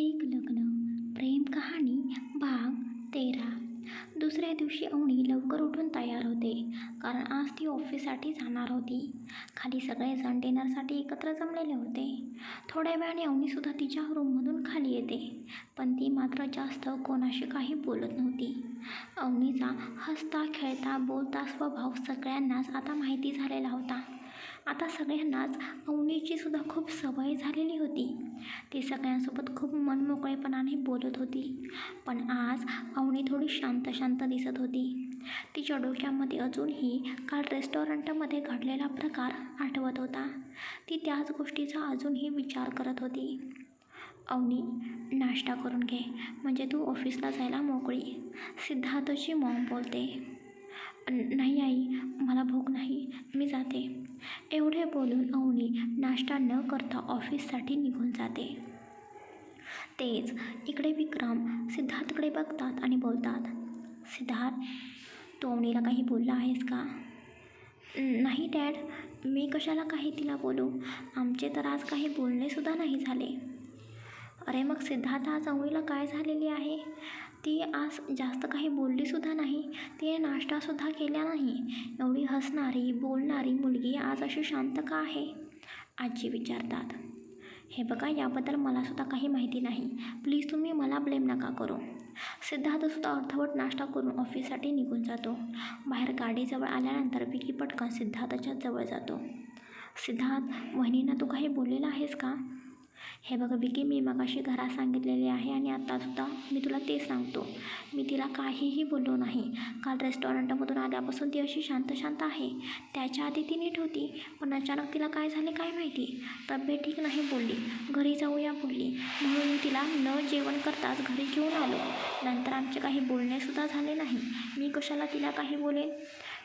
एक लग्न प्रेम कहाणी भाग तेरा. दुसऱ्या दिवशी अवनी लवकर उठून तयार होते कारण आज ती ऑफिससाठी जाणार होती. खाली सगळेजण डिनरसाठी एकत्र जमलेले होते. थोड्या वेळाने अवनीसुद्धा तिच्या रूममधून खाली येते पण ती मात्र जास्त कोणाशी काही बोलत नव्हती. अवनीचा हसता खेळता बोलता स्वभाव सगळ्यांनाच आता माहिती झालेला होता. आता सगळ्यांनाच अवनीची सुद्धा खूप सवय झालेली होती. ती सगळ्यांसोबत खूप मनमोकळेपणाने बोलत होती. पण आज अवनी थोडी शांत शांत दिसत होती. तिच्या डोक्यामध्ये अजूनही काल रेस्टॉरंटमध्ये घडलेला प्रकार आठवत होता. ती त्याच गोष्टीचा अजूनही विचार करत होती. अवनी नाश्ता करून घे. म्हणजे तू ऑफिसला जायला मोकळी. सिद्धार्थची मॉम बोलते. नाही आई. मला भूक नाही. मी जाते. एवढे बोलून अवनी नाश्ता न करता ऑफिससाठी निघून जाते. तेच इकडे विक्रम सिद्धार्थकडे बघतात आणि बोलतात सिद्धार्थ तू अवनीला काही बोलला आहेस का? नाही डॅड. मी कशाला काही तिला बोलू? आमचे तर आज काही बोलणेसुद्धा नाही झाले. अरे मग सिद्धार्थ आज अवनीला काय झालेली आहे? ती आज जास्त काही बोललीसुद्धा नाही. तिने नाश्तासुद्धा केला नाही. एवढी हसणारी बोलणारी मुलगी आज अशी शांत का आहे? आजी विचारतात. हे बघा याबद्दल मलासुद्धा काही माहिती नाही. प्लीज तुम्ही मला ब्लेम नका करू. सिद्धार्थसुद्धा अर्धवट नाश्ता करून ऑफिससाठी निघून जातो. बाहेर गाडीजवळ आल्यानंतर विकी पटकन सिद्धार्थच्या जवळ जातो. सिद्धार्थ वहिनींना तू काही बोललेला आहेस का? हे बघ विकी मी मगाशी घरात सांगितलेले आहे आणि आत्तासुद्धा मी तुला ते सांगतो. मी तिला काहीही बोललो नाही. काल रेस्टॉरंटमधून आल्यापासून ती अशी शांत शांत आहे. त्याच्या आधी ती नीट होती पण अचानक तिला काय झाले काय माहिती? तब्येत ठीक नाही बोलली. घरी जाऊया बोलली. म्हणून मी तिला न जेवण करताच घरी घेऊन आलो. नंतर आमचे काही बोलणेसुद्धा झाले नाही. मी कशाला तिला काही बोलेन?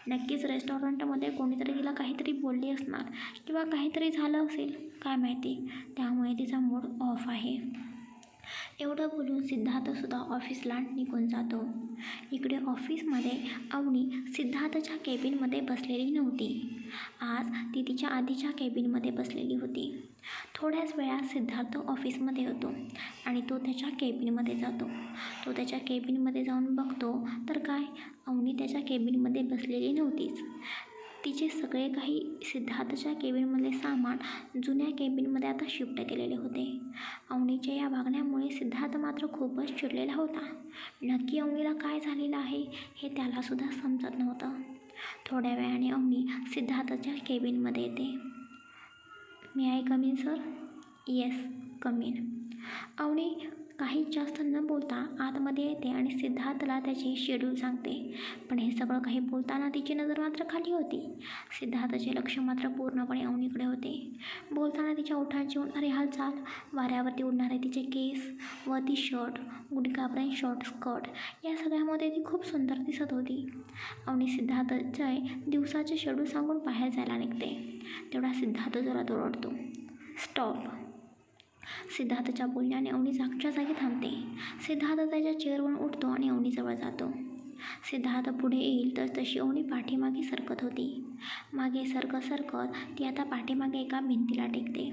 नक्कीच रेस्टॉरंटमध्ये कोणीतरी तिला काहीतरी बोलली असणार किंवा काहीतरी झालं असेल काय माहिती. त्यामुळे तिचा मूड ऑफ आहे. एवढं बोलून सिद्धार्थसुद्धा ऑफिसला निघून जातो. इकडे ऑफिसमध्ये अवनी सिद्धार्थच्या केबिनमध्ये बसलेली नव्हती. आज ती तिच्या आधीच्या केबिनमध्ये बसलेली होती. थोड्याच वेळात सिद्धार्थ ऑफिसमध्ये होतो आणि तो त्याच्या केबिनमध्ये जातो. तो त्याच्या केबिनमध्ये जाऊन बघतो तर काय? अवनी त्याच्या केबिनमध्ये बसलेली नव्हतीच. तिचे सगळे काही सिद्धार्थच्या केबिनमधले सामान जुन्या केबिनमध्ये आता शिफ्ट केलेले होते. अवनीच्या या वागण्यामुळे सिद्धार्थ मात्र खूपच चिडलेला होता. नक्की अवनीला काय झालेलं आहे हे त्यालासुद्धा समजत नव्हतं. थोड्या वेळाने अवनी सिद्धार्थच्या केबिनमध्ये येते. मी आहे come in sir yes come in Avani काही जास्त न बोलता आतमध्ये येते आणि सिद्धार्थला त्याची शेड्यूल सांगते. पण हे सगळं काही बोलताना तिची नजर मात्र खाली होती. सिद्धार्थचे लक्ष मात्र पूर्णपणे अवनीकडे होते. बोलताना तिच्या ओठांची उडणारी हालचाल वाऱ्यावरती उडणारे तिचे केस व ती शर्ट गुडघापर्यंत शॉर्ट स्कर्ट या सगळ्यामध्ये ती खूप सुंदर दिसत होती. अवनी सिद्धार्थचे दिवसाचे शेड्यूल सांगून बाहेर जायला निघते. तेवढा सिद्धार्थ जोरात ओरडतो स्टॉप सिद्धार्थच्या बोलण्याने अवनी जागच्या जागी थांबते. सिद्धार्थ त्याच्या चेअरवरून उठतो आणि अवनीजवळ जातो. सिद्धार्थ पुढे येईल तर तशी अवनी पाठीमागे सरकत होती. मागे सरकत सरकत ती आता पाठीमागे एका भिंतीला टेकते.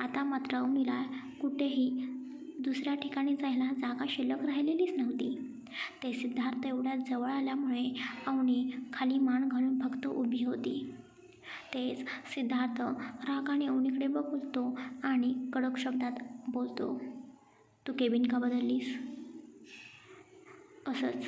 आता मात्र अवनीला कुठेही दुसऱ्या ठिकाणी जायला जागा शिल्लक राहिलेलीच नव्हती. ते सिद्धार्थ एवढ्या जवळ आल्यामुळे अवनी खाली मान घालून फक्त उभी होती. तेच सिद्धार्थ रागाने उनीकडे बघतो आणि कडक शब्दात बोलतो तू केबिन का बदललीस? असंच.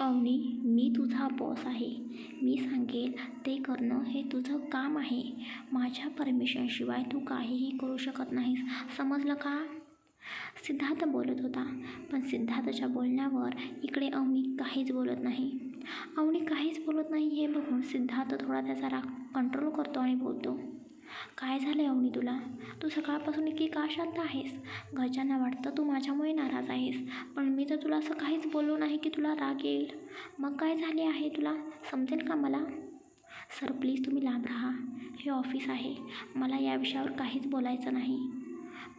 अवनी मी तुझा बॉस आहे. मी सांगेल ते करणं हे तुझं काम आहे. माझ्या परमिशनशिवाय तू काहीही करू शकत नाहीस. समजलं का? सिद्धार्थ बोलत होता. पण सिद्धार्थच्या बोलण्यावर इकडे अवनी काहीच बोलत नाही. अवनी काहीच बोलत नाही हे बघून सिद्धार्थ थोडा त्याचा राग कंट्रोल करतो आणि बोलतो काय झालं आहे अवनी तुला? तू सकाळपासून इतकी का शांत आहेस? घरच्यांना वाटतं तू माझ्यामुळे नाराज आहेस पण मी तर तुला असं काहीच बोललो नाही की तुला राग येईल. मग काय झाले आहे तुला? समजेल का मला? सर प्लीज तुम्ही लांब राहा. हे ऑफिस आहे. मला या विषयावर काहीच बोलायचं नाही.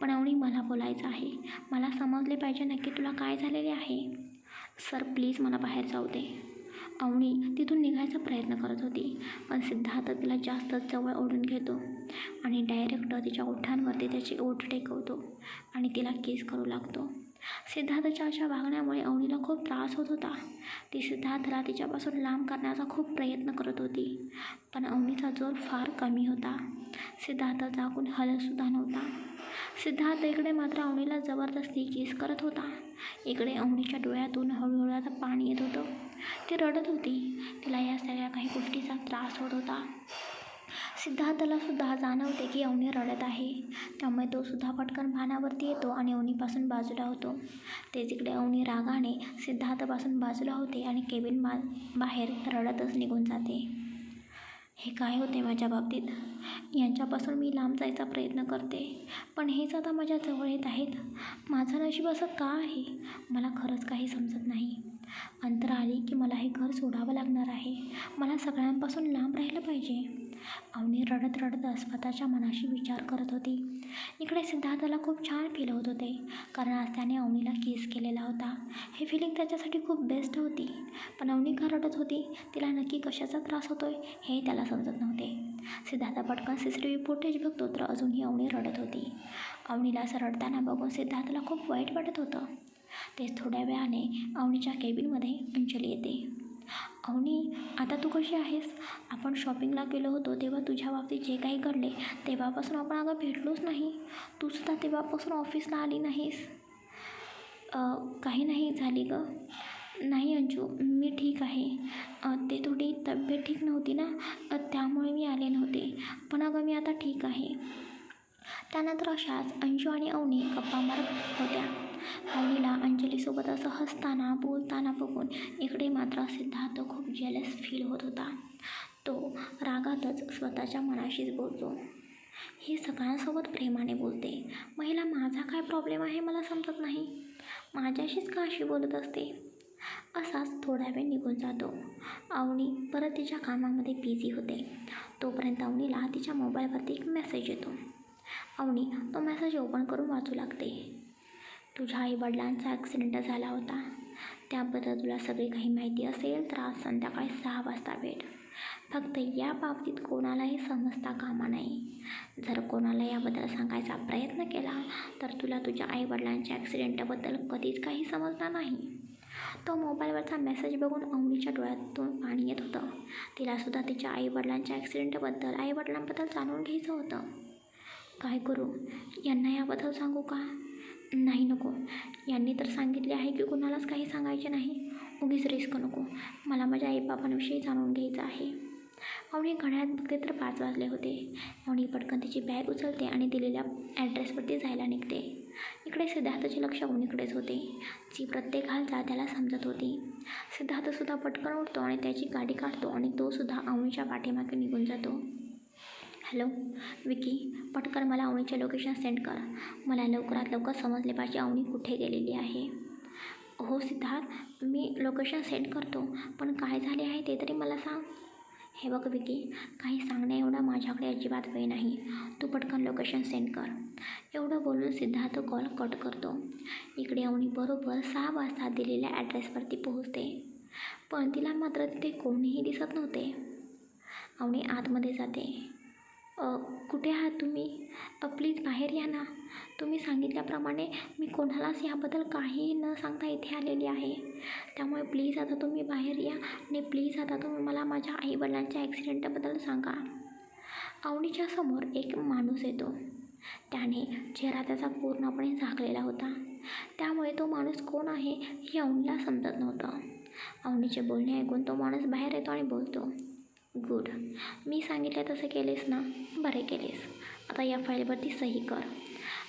पण अवनी मला बोलायचं आहे. मला समजले पाहिजे नक्की तुला काय झालेले आहे. सर प्लीज मला बाहेर जाऊ दे. अवनी तिथून निघायचा प्रयत्न करत होती पण सिद्धार्थ तिला जास्तच जवळ ओढून घेतो आणि डायरेक्ट तिच्या ओठांवरती त्याची ओठ टेकवतो आणि तिला केस करू लागतो. सिद्धार्थच्या अशा वागण्यामुळे अवनीला खूप त्रास होत होता. ती सिद्धार्थला तिच्यापासून लांब करण्याचा खूप प्रयत्न करत होती पण अवनीचा जोर फार कमी होता. सिद्धार्थ जागून हलतसुद्धा नव्हता. सिद्धार्थ इकडे मात्र अवनीला जबरदस्ती किस करत होता. इकडे अवनीच्या डोळ्यातून हळूहळू आता पाणी येत होतं. ती रडत होती. तिला या सगळ्या काही गोष्टीचा त्रास होत होता. सिद्धार्थला सुद्धा जाणवते की अवनी रडत आहे. त्यामुळे तो सुद्धा पटकन भानावरती येतो आणि अवनीपासून बाजूला होतो. ते जिकडे अवनी रागाने सिद्धार्थपासून बाजूला होते आणि केबिन बा बाहेर रडतच निघून जाते. हे काय होते माझ्या बाबतीत? यांच्यापासून मी लांब जायचा प्रयत्न करते. पण हेच आता माझ्या जवळ येत आहेत. माझं नशीब असं का आहे? मला खरंच काही समजत नाही. अंतर आली की मला हे घर सोडावं लागणार आहे. मला सगळ्यांपासून लांब राहिलं पाहिजे. अवनी रडत रडत स्वतःच्या मनाशी विचार करत होती. इकडे सिद्धार्थाला खूप छान फील होत होते. कारण आज त्याने अवनीला किस केलेला होता. हे फिलिंग त्याच्यासाठी खूप बेस्ट होती. पण अवनी का रडत होती? तिला नक्की कशाचा त्रास होतोय? हे त्याला समजत नव्हते. सिद्धार्थ पटकन C C T V footage बघतो तर अजूनही अवनी रडत होती. अवनीला असं रडताना बघून सिद्धार्थला खूप वाईट वाटत होतं. तेच थोड्या वेळाने अवनीच्या केबिनमध्ये अंजली येते. अवनी आता तू कशी आहेस? आपण शॉपिंगला गेलो होतो तेव्हा तुझ्या बाबतीत जे काही घडले तेव्हापासून आपण अगं भेटलोच नाही. तू सुद्धा तेव्हापासून ऑफिसला आली नाहीस. काही नाही झाली गं. नाही अंजू मी ठीक आहे. ते थोडी तब्येत ठीक नव्हती ना त्यामुळे मी आले नव्हते. पण अगं मी आता ठीक आहे. त्यानंतर अशाच अंजू आणि अवनी गप्पा मारत होत्या. आईला अंजलीसोबत असं हसताना बोलताना बघून इकडे मात्र सिद्धार्थ खूप जेलस फील होत होता. तो रागातच स्वतःच्या मनाशीच बोलतो. ही सगळ्यांसोबत प्रेमाने बोलते. महिला माझा काय प्रॉब्लेम आहे? मला समजत नाही. माझ्याशीच का अशी बोलत असते? असाच थोडा वेळ निघून जातो. अवनी परत तिच्या कामामध्ये बिझी होते. तोपर्यंत अवनीला तिच्या मोबाईलवरती एक मेसेज येतो. अवनी तो मेसेज ओपन करून वाचू लागते. तुझ्या आईवडिलांचा ॲक्सिडेंट झाला होता. त्याबद्दल तुला सगळी काही माहिती असेल तर आज संध्याकाळी सहा वाजता भेट. फक्त या बाबतीत कोणालाही समजता कामा नाही जर कोणाला याबद्दल सांगायचा प्रयत्न केला तर तुला तुझ्या आईवडिलांच्या ॲक्सिडेंटबद्दल कधीच काही समजणार नाही. तो मोबाईलवरचा मेसेज बघून अवनीच्या डोळ्यातून पाणी येत होतं. तिलासुद्धा तिच्या आईवडिलांच्या ॲक्सिडेंटबद्दल आईवडिलांबद्दल जाणून घ्यायचं होतं. काय करू? यांना याबद्दल सांगू का? नाही नको. यांनी तर सांगितले आहे की कुणालाच काही सांगायचे नाही. उगीच रिस्क नको. मला माझ्या आईबाबांविषयी जाणून घ्यायचं आहे. अवनी घड्यात बघते तर पाच वाजले होते. अवनी पटकन तिची बॅग उचलते आणि दिलेल्या ॲड्रेसवरती जायला निघते. इकडे सिद्धार्थचे लक्ष अवनीकडेच होते. जी प्रत्येक हालचाल त्याला समजत होती. सिद्धार्थसुद्धा पटकन उठतो आणि त्याची गाडी काढतो आणि तोसुद्धा अवनीच्या पाठीमागे निघून जातो. हॅलो विकी पटकन मला अवनीचे लोकेशन सेंड कर. मला लवकरात लवकर समजले पाहिजे अवनी कुठे गेलेली आहे. हो सिद्धार्थ मी लोकेशन सेंड करतो पण काय झाले आहे ते तरी मला सांग. हे बघ विकी काही सांगण्या एवढा माझ्याकडे अजिबात वेळ नाही. तू पटकन लोकेशन सेंड कर. एवढं बोलून सिद्धार्थ कॉल कट करतो. इकडे अवनी बरोबर सहा वाजता दिलेल्या ॲड्रेसवरती पोहोचते. पण तिला मात्र तिथे कोणीही दिसत नव्हते. अवनी आतमध्ये जाते. कुठे आहात तुम्ही? प्लीज बाहेर या ना. तुम्ही सांगितल्याप्रमाणे मी कोणालाच याबद्दल काहीही न सांगता इथे आलेली आहे. त्यामुळे प्लीज आता तुम्ही बाहेर या आणि प्लीज आता तुम्ही मला माझ्या आईवडिलांच्या ॲक्सिडेंटबद्दल सांगा. आवणीच्या समोर एक माणूस येतो. त्याने चेहरा त्याचा पूर्णपणे झाकलेला होता. त्यामुळे तो माणूस कोण आहे हे अवनीला समजत नव्हतं. अवनीचे बोलणे ऐकून तो माणूस बाहेर येतो आणि बोलतो गुड मी सांगितलं तसं केलेस ना? बरे केलेस. आता या फाईलवरती सही कर.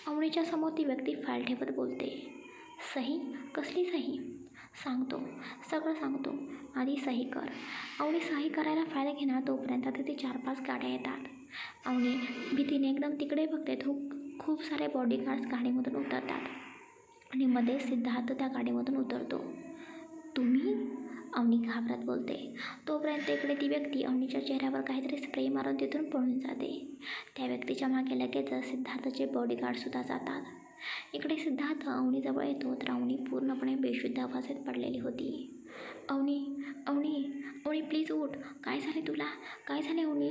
अवनीच्या समोर ती व्यक्ती फाईल ठेवत बोलते. सही? कसली सही? सांगतो. सगळं सांगतो. आधी सही कर. अवनी सही करायला फाईल घेणार तोपर्यंत तिथे चार पाच गाड्या येतात. अवनी भीतीने एकदम तिकडे बघते. तो खूप सारे बॉडीगार्ड्स गाडीमधून उतरतात. आणि मध्ये सिद्धार्थ त्या गाडीमधून उतरतो. तुम्ही? अवनी घाबरत बोलते. तोपर्यंत इकडे ती व्यक्ती अवनीच्या चेहऱ्यावर काहीतरी स्प्रे मारून तिथून पळून जाते. त्या व्यक्तीच्या मागे लगेचच सिद्धार्थचे बॉडीगार्डसुद्धा जातात. इकडे सिद्धार्थ अवनीजवळ येतो तर अवनी पूर्णपणे बेशुद्ध अवस्थेत पडलेली होती. अवनी अवनी अवनी प्लीज उठ. काय झाले तुला? काय झाले अवनी?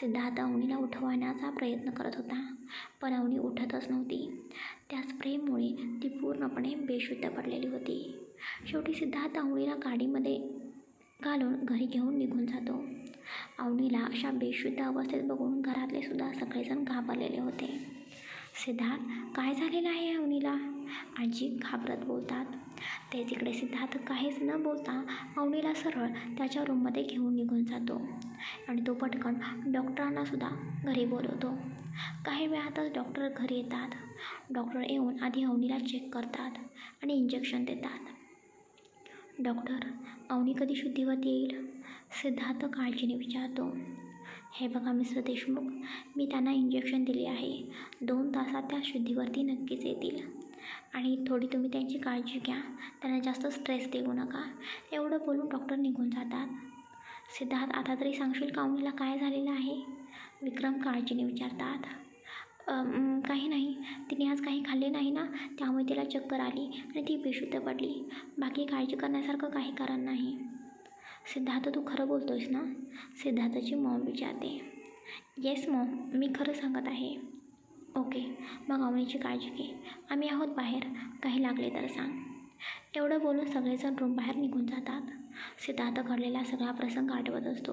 सिद्धार्थ अवनीला उठवण्याचा प्रयत्न करत होता पण अवनी उठतच नव्हती. त्या स्प्रेमुळे ती पूर्णपणे बेशुद्ध पडलेली होती. शेवटी सिद्धार्थ आवणीला गाडीमध्ये घालून घरी घेऊन निघून जातो. अवनीला अशा बेशुद्ध अवस्थेत बघून घरातले सुद्धा सगळेजण घाबरलेले होते. सिद्धार्थ काय झालेलं आहे अवनीला आजी घाबरत बोलतात. ते तिकडे सिद्धार्थ काहीच न बोलता अवनीला सरळ त्याच्या रूममध्ये घेऊन निघून जातो आणि तो पटकन डॉक्टरांनासुद्धा घरी बोलवतो. काही वेळातच डॉक्टर घरी येतात. डॉक्टर येऊन आधी अवनीला चेक करतात आणि इंजेक्शन देतात. डॉक्टर अवनी कधी शुद्धीवरती येईल? सिद्धार्थ काळजीने विचारतो. हे बघा मिस्टर देशमुख मी त्यांना इंजेक्शन दिले आहे. दोन तासात त्या शुद्धीवरती नक्कीच येतील. आणि थोडी तुम्ही त्यांची काळजी घ्या. त्यांना जास्त स्ट्रेस देऊ नका. एवढं बोलून डॉक्टर निघून जातात. सिद्धार्थ आता तरी सांगशील का अवनीला काय झालेलं आहे? विक्रम काळजीने विचारतात. काही नाही. तिने आज काही खाल्ले नाही ना त्यामुळे तिला चक्कर आली आणि ती बेशुद्ध पडली. बाकी काळजी करण्यासारखं काही कारण नाही. सिद्धार्थ तू खरं बोलतोयस ना? सिद्धार्थची मॉम विचारते. येस मॉम मी खरं सांगत आहे. ओके मग अवनीची काळजी घे. आम्ही आहोत बाहेर. काही लागले तर सांग. एवढं बोलून सगळेजण रूम बाहेर निघून जातात. सिद्धार्थ घडलेला सगळा प्रसंग आठवत असतो.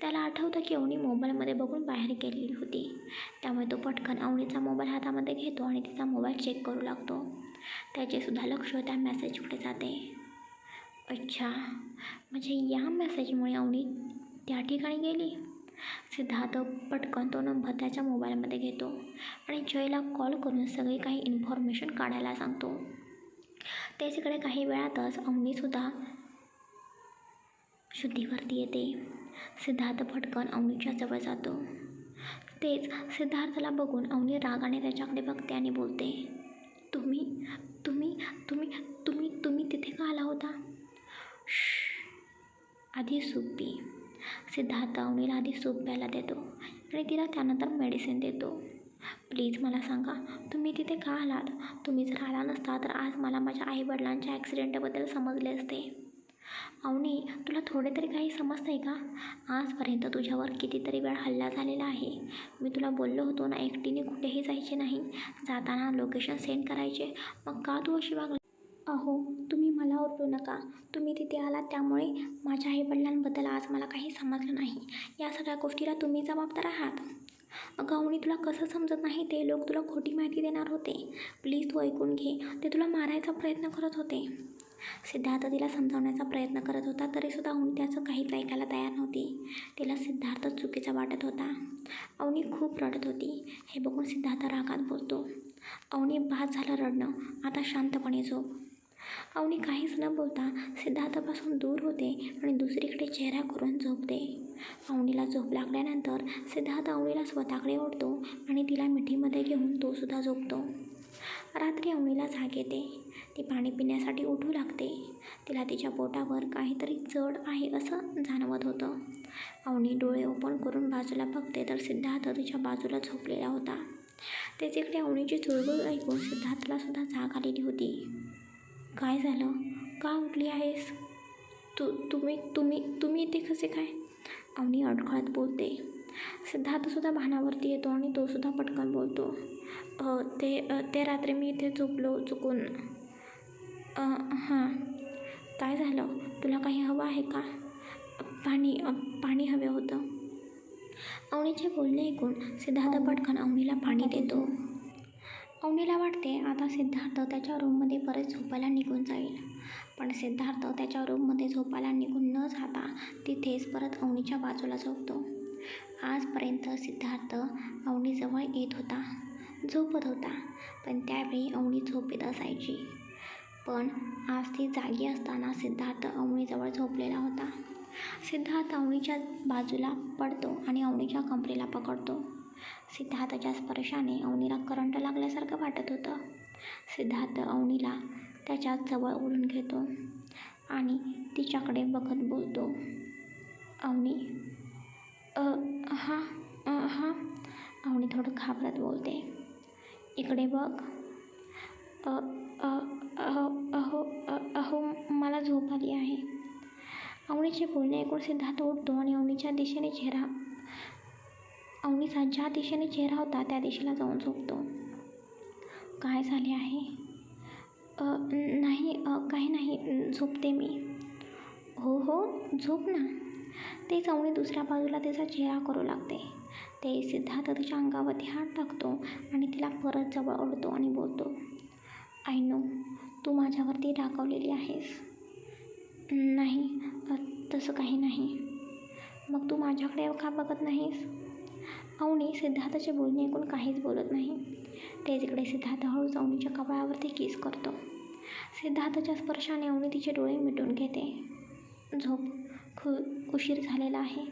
त्याला आठवतं की अवनी मोबाईलमध्ये बघून बाहेर गेलेली होती. त्यामुळे तो पटकन अवनीचा मोबाईल हातामध्ये घेतो आणि तिचा मोबाईल चेक करू लागतो. त्याचेसुद्धा लक्ष त्या मेसेजकडे जाते. अच्छा म्हणजे या मेसेजमुळे अवनी त्या ठिकाणी गेली? सिद्धार्थ पटकन तो नंबर त्याच्या मोबाईलमध्ये घेतो आणि जयला कॉल करून सगळी काही इन्फॉर्मेशन काढायला सांगतो. त्याच्याकडे काही वेळातच अवनीसुद्धा शुद्धीवरती येते सिद्धार्थ पटकन अवनीच्या जवळ जातो. तेच सिद्धार्थला बघून अवनी रागाने त्याच्याकडे बघते आणि बोलते तुम्ही तुम्ही तुम्ही तुम्ही तुम्ही तिथे का आला होता? आधी सूप पी सिद्धार्थ अवनीला आधी सूप प्यायला देतो आणि तिला त्यानंतर मेडिसिन देतो. प्लीज मला सांगा तुम्ही तिथे का आलात? तुम्ही जर आला नसता तर आज मला माझ्या आईवडिलांच्या ॲक्सिडेंटबद्दल समजले असते. अवनी तुला थोडे तरी काही समजतं आहे का? आजपर्यंत तुझ्यावर कितीतरी वेळ हल्ला झालेला आहे. मी तुला बोललो होतो ना एकटीने कुठेही जायचे नाही. जाताना लोकेशन सेंड करायचे. मग का तू अशी वागली? अहो तुम्ही मला ओरडू नका. तुम्ही तिथे आलात त्यामुळे माझ्या आईवडिलांबद्दल आज मला काही समजलं नाही. या सगळ्या गोष्टीला तुम्ही जबाबदार आहात. अगं अवनी तुला कसं समजत नाही? ते लोक तुला खोटी माहिती देणार होते. प्लीज तू ऐकून घे. ते तुला मारायचा प्रयत्न करत होते. सिद्धार्थ तिला समजावण्याचा प्रयत्न करत होता तरीसुद्धा अवनी त्याचं काहीच ऐकायला तयार नव्हती. तिला सिद्धार्थ चुकीचा वाटत होता. अवनी खूप रडत होती. हे बघून सिद्धार्थ रागात बोलतो अवनी बाद झालं रडणं. आता शांतपणे झोप. अवनी काहीच न बोलता सिद्धार्थापासून दूर होते आणि दुसरीकडे चेहरा करून झोपते. अवनीला झोप लागल्यानंतर सिद्धार्थ अवनीला स्वतःकडे ओढतो आणि तिला मिठीमध्ये घेऊन तो सुद्धा झोपतो. रात्री अवनीला जाग येते. ती पाणी पिण्यासाठी उठू लागते. तिला तिच्या पोटावर काहीतरी जड आहे असं जाणवत होतं. अवनी डोळे ओपन करून बाजूला बघते तर सिद्धार्थ तिच्या बाजूला झोपलेला होता. तेच इकडे अवनीची चुळबुळ ऐकून सिद्धार्थला सुद्धा जाग आलेली होती. काय झालं? का उठली आहेस? तू तुम्ही तुम्ही तुम्ही इथे कसे काय? अवनी अडखळत बोलते. सिद्धार्थसुद्धा भानावरती येतो आणि तो सुद्धा पटकन बोलतो. ते ते रात्री मी इथे झोपलो चुकून हां. काय झालं? तुला काही हवं आहे का? पाणी पाणी हवे होतं. अवनीचे बोलणे ऐकून सिद्धार्थ पटकन अवनीला पाणी देतो. अवनीला वाटते आता सिद्धार्थ त्याच्या रूममध्ये परत झोपायला निघून जाईल. पण सिद्धार्थ त्याच्या रूममध्ये झोपायला निघून न जाता तिथेच परत अवनीच्या बाजूला झोपतो. आजपर्यंत सिद्धार्थ अवनीजवळ येत होता. झोपत होता. पण त्यावेळी अवनी झोपेत असायची पण आज ती जागी असताना सिद्धार्थ अवनीजवळ झोपलेला होता. सिद्धार्थ अवनीच्या बाजूला पडतो आणि अवनीच्या कंपरीला पकडतो. सिद्धार्थच्या स्पर्शाने अवनीला करंट लागल्यासारखं वाटत होतं. सिद्धार्थ अवनीला त्याच्याजवळ ओढून घेतो आणि तिच्याकडे बघत बोलतो अवनी हां हां अवनी थोडं घाबरत बोलते. इकडे बघ. अहो अहो अ अहो मला झोप आली आहे. अवनीचे बोलणे ऐकून सिद्धार्थ उठतो आणि अवनीच्या दिशेने चेहरा अवनीचा ज्या दिशेने चेहरा होता त्या दिशेला जाऊन झोपतो. काय झाले आहे? नाही काही नाही झोपते मी. हो हो झोप ना. ते अवनी दुसऱ्या बाजूला त्याचा चेहरा करू लागते. ते सिद्धार्थ तिच्या अंगावरती हात टाकतो आणि तिला परत जवळ ओढतो आणि बोलतो आय नो तू माझ्यावरती रागावलेली आहेस. नाही तसं काही नाही. मग तू माझ्याकडे का बघत नाहीस? अवनी सिद्धार्थाचे बोलणे ऐकून काहीच बोलत नाही. तेच सिद्धार्थ हळूच अवनीच्या कपाळावरती किस करतो. सिद्धार्थाच्या स्पर्शाने अवनी तिचे डोळे मिटून घेते. झोप खु उशीर झालेला आहे.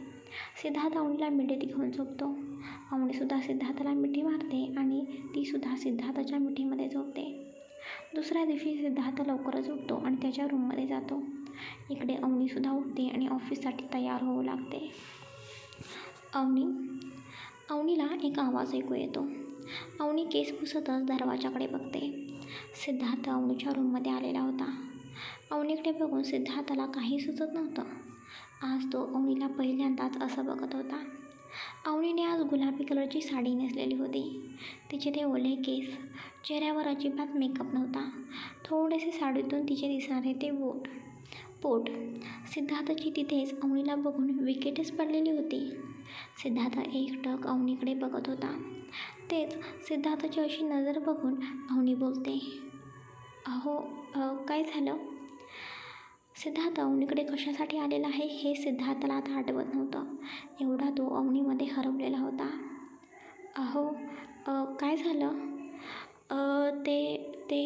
सिद्धार्थ अवनीला मिठीत घेऊन झोपतो. अवनीसुद्धा सिद्धार्थाला मिठी मारते आणि तीसुद्धा सिद्धार्थाच्या मिठीमध्ये झोपते. दुसऱ्या दिवशी सिद्धार्थ लवकरच उठतो आणि त्याच्या रूममध्ये जातो. इकडे अवनीसुद्धा उठते आणि ऑफिससाठी तयार होऊ लागते. अवनी अवनीला एक आवाज ऐकू येतो. अवनी केस पुसतच दरवाजाकडे बघते. सिद्धार्थ अवनीच्या रूममध्ये आलेला होता. अवनीकडे बघून सिद्धार्थाला काही सुचत नव्हतं. आज तो अवनीला पहिल्यांदाच असं बघत होता. अवनीने आज गुलाबी कलरची साडी नेसलेली होती. तिचे ते ओले केस चेहऱ्यावर अजिबात मेकअप नव्हता. थोडेसे साडीतून तिचे दिसणारे ते बोट. पोट. सिद्धार्थची तिथेच अवनीला बघून विकेटच पडलेली होती. सिद्धार्थ एकटक अवनीकडे बघत होता. तेच सिद्धार्थची अशी नजर बघून अवनी बोलते अहो काय झालं? सिद्धार्थ अवनीकडे कशासाठी आलेला आहे हे सिद्धार्थला आता आठवत नव्हतं. एवढा तो अवनीमध्ये हरवलेला होता. अहो काय झालं? ते ते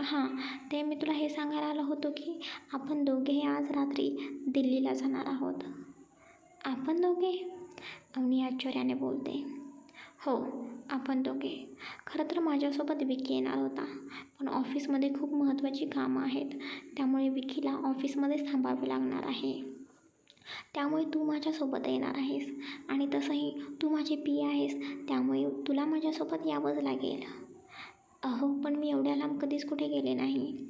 हां ते मी तुला हे सांगायला आलो होतो की आपण दोघे आज रात्री दिल्लीला जाणार आहोत. आपण दोघे? अवनी आश्चर्याने बोलते. हो आपण दोघे. खरं तर माझ्यासोबत विकी येणार होता पण ऑफिसमध्ये खूप महत्त्वाची कामं आहेत त्यामुळे विकीला ऑफिसमध्येच थांबावे लागणार आहे. त्यामुळे तू माझ्यासोबत येणार आहेस आणि तसंही तू माझी पी आहेस त्यामुळे तुला माझ्यासोबत यावंच लागेल. अहो पण मी एवढ्या लांब कधीच कुठे गेले नाही.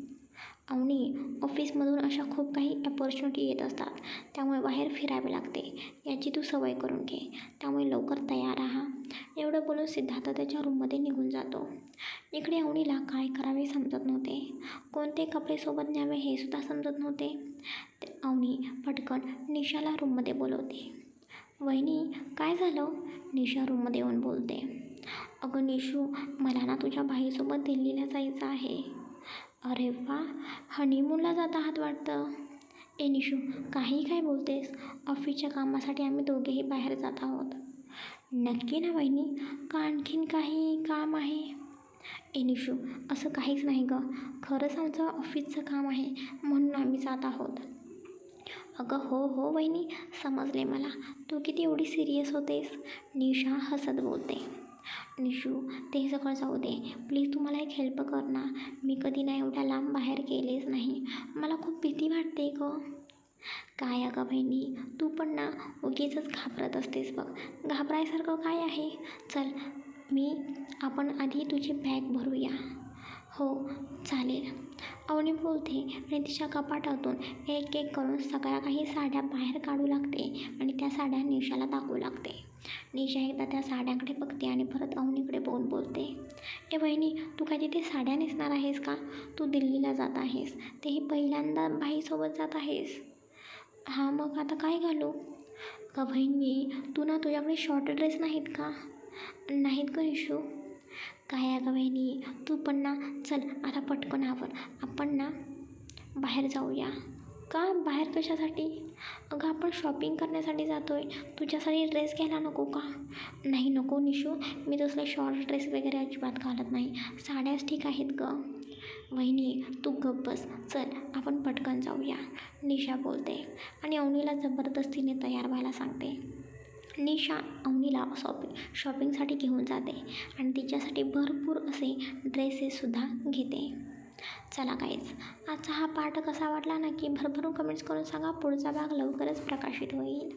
अवनी ऑफिसमधून अशा खूप काही अपॉर्च्युनिटी येत असतात. त्यामुळे बाहेर फिरावे लागते. याची तू सवय करून घे. त्यामुळे लवकर तयार राहा. एवढं बोलून सिद्धार्थ त्याच्या रूममध्ये निघून जातो. इकडे अवनीला काय करावे समजत नव्हते. कोणते कपडे सोबत न्यावे हे सुद्धा समजत नव्हते. अवनी पटकन निशाला रूममध्ये बोलवते. वहिनी काय झालं? निशा रूममध्ये येऊन बोलते. अगं निशू मला ना तुझ्या भाईसोबत दिल्लीला जायचं आहे. अरे वा हनीमूनला जात आहात वाटतं. ए निशू काही काय बोलतेस? ऑफिसच्या कामासाठी आम्ही दोघेही बाहेर जात आहोत. नक्की ना वहिनी का आणखीन काही काम आहे? ए निशू असं काहीच नाही गं. खरंच आमचं ऑफिसचं काम आहे म्हणून आम्ही जात आहोत. अगं हो हो वहिनी समजले मला. तू किती एवढी सिरियस होतेस? निशा हसत बोलते. निशू ते सगळं जाऊ दे. प्लीज तू मला एक हेल्प कर ना. मी कधी ना एवढ्या लांब बाहेर गेलेच नाही. मला खूप भीती वाटते गं. काय अगं बहिणी? तू पण ना उगीचच घाबरत असतेस बघ. घाबरायसारखं काय आहे? चल मी आपण आधी तुझी बॅग भरूया. हो चालेल. अवनी बोलते आणि तिच्या कपाटातून एक एक करून सगळ्या काही साड्या बाहेर काढू लागते आणि त्या साड्या निशाला दाखवू लागते. निशा एकदा त्या साड्यांकडे बघते आणि परत अवनीकडे बघून बोलते. ए बहिणी तू काय तिथे साड्या नेसणार आहेस का? तू दिल्लीला जात आहेस. तेही पहिल्यांदा बाईसोबत जात आहेस. हां मग आता काय घालू? का बहिणी तू ना तुझ्याकडे शॉर्ट ड्रेस नाहीत का? नाहीत का इशू. काय अगं बहिणी तू पण ना चल आता पटकन आवर. आपण ना बाहेर जाऊया. का बाहेर कशासाठी? अगं आपण शॉपिंग करण्यासाठी जातो आहे तुझ्यासाठी ड्रेस घ्यायला नको का? नाही नको निशू. मी तसले शॉर्ट ड्रेस वगैरे अजिबात घालत नाही. साड्याच ठीक आहेत गं. वहिनी तू गप्प बस. चल आपण पटकन जाऊया. निशा बोलते. आणि अवनीला जबरदस्तीने तयार व्हायला सांगते. निशा अवनीला शॉपिंग शॉपिंगसाठी घेऊन जाते. आणि तिच्यासाठी भरपूर असे ड्रेसेससुद्धा घेते. चला काहीच आजचा हा पाठ कसा वाटला नक्की भरभरून कमेंट्स करून सांगा. पुढचा भाग लवकरच प्रकाशित होईल.